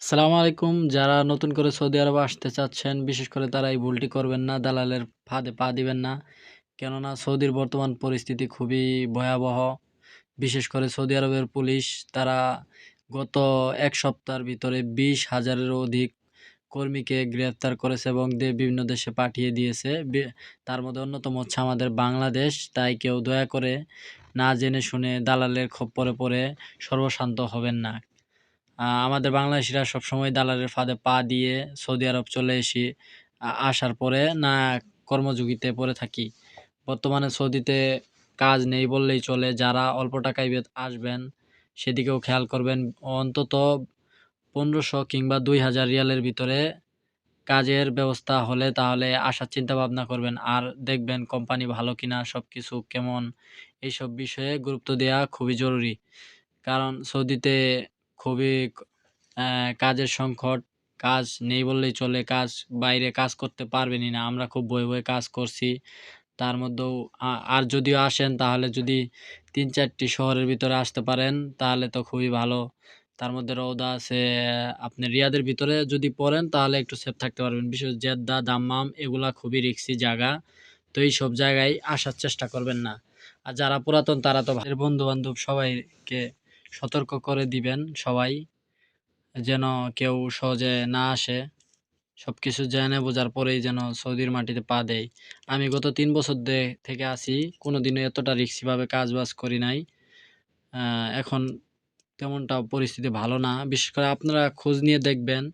সালামু আলাইকুম। যারা নতুন করে সৌদি আরবে আসতে চাচ্ছেন, বিশেষ করে তারা এই ভুলটি করবেন না, দালালের ফাঁদে পা দিবেন না। কেননা সৌদির বর্তমান পরিস্থিতি খুবই ভয়াবহ। বিশেষ করে সৌদি আরবের পুলিশ, তারা গত এক সপ্তাহের ভিতরে বিশ হাজারের অধিক কর্মীকে গ্রেফতার করেছে এবং বিভিন্ন দেশে পাঠিয়ে দিয়েছে। তার মধ্যে অন্যতম হচ্ছে আমাদের বাংলাদেশ। তাই কেউ দয়া করে না জেনে শুনে দালালের খপ্পরে পড়ে সর্বশান্ত হবেন না। আমাদের বাংলাদেশিরা সবসময় দালালের ফাঁদে পা দিয়ে সৌদি আরব চলে এসে আসার পরে না কর্মযোগীতে পড়ে থাকি। বর্তমানে সৌদিতে কাজ নেই বললেই চলে, যারা অল্প টাকায় আসবেন সেদিকেও খেয়াল করবেন। অন্তত পনেরোশো কিংবা দুই হাজার রিয়ালের ভিতরে কাজের ব্যবস্থা হলে তাহলে আসার চিন্তা ভাবনা করবেন। আর দেখবেন কোম্পানি ভালো কিনা সব কিছু কেমন, এইসব বিষয়ে গুরুত্ব দেওয়া খুবই জরুরি। কারণ সৌদিতে খুবই কাজের সংকট। কাজ নেই বললেই চলে, কাজ বাইরে কাজ করতে পারবেনই না। আমরা খুব বয়ে বয়ে কাজ করছি। তার মধ্যেও আর যদিও আসেন, তাহলে যদি তিন চারটি শহরের ভিতরে আসতে পারেন, তাহলে তো খুবই ভালো। তার মধ্যে রৌদা আছে, আপনি রিয়াদের ভিতরে যদি পড়েন, তাহলে একটু সেফ থাকতে পারবেন। বিশেষ জেদ্দা, দাম্মাম, এগুলা খুবই রিক্সি জায়গা। তো এই সব জায়গায় আসার চেষ্টা করবেন না। আর যারা পুরাতন, তারা তো বন্ধু বান্ধব সবাইকে সতর্ক করে দিবেন সবাই, যেন কেউ সহজে না আসে। সবকিছু জেনে বোঝার পরেই যেন সৌদির মাটিতে পা দেয়। আমি গত তিন বছর থেকে আছি, কোনোদিনও এতটা রিক্সি ভাবে কাজ বাজ করি নাই। এখন তেমনটা পরিস্থিতি ভালো না। বিশেষ করে আপনারা খোঁজ নিয়ে দেখবেন,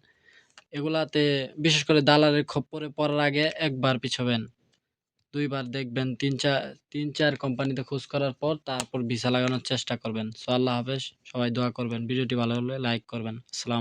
এগুলাতে বিশেষ করে দালালের খপ্পরে পড়ার আগে একবার পিছবেন। দুইবার দেখবেন তিন চার তিন চার কোম্পানিতে খোঁজ করার পর তারপর ভিসা লাগানোর চেষ্টা করবেন। সো আল্লাহ হাফেজ, সবাই দোয়া করবেন। ভিডিওটি ভালো হলে লাইক করবেন। আসসালাম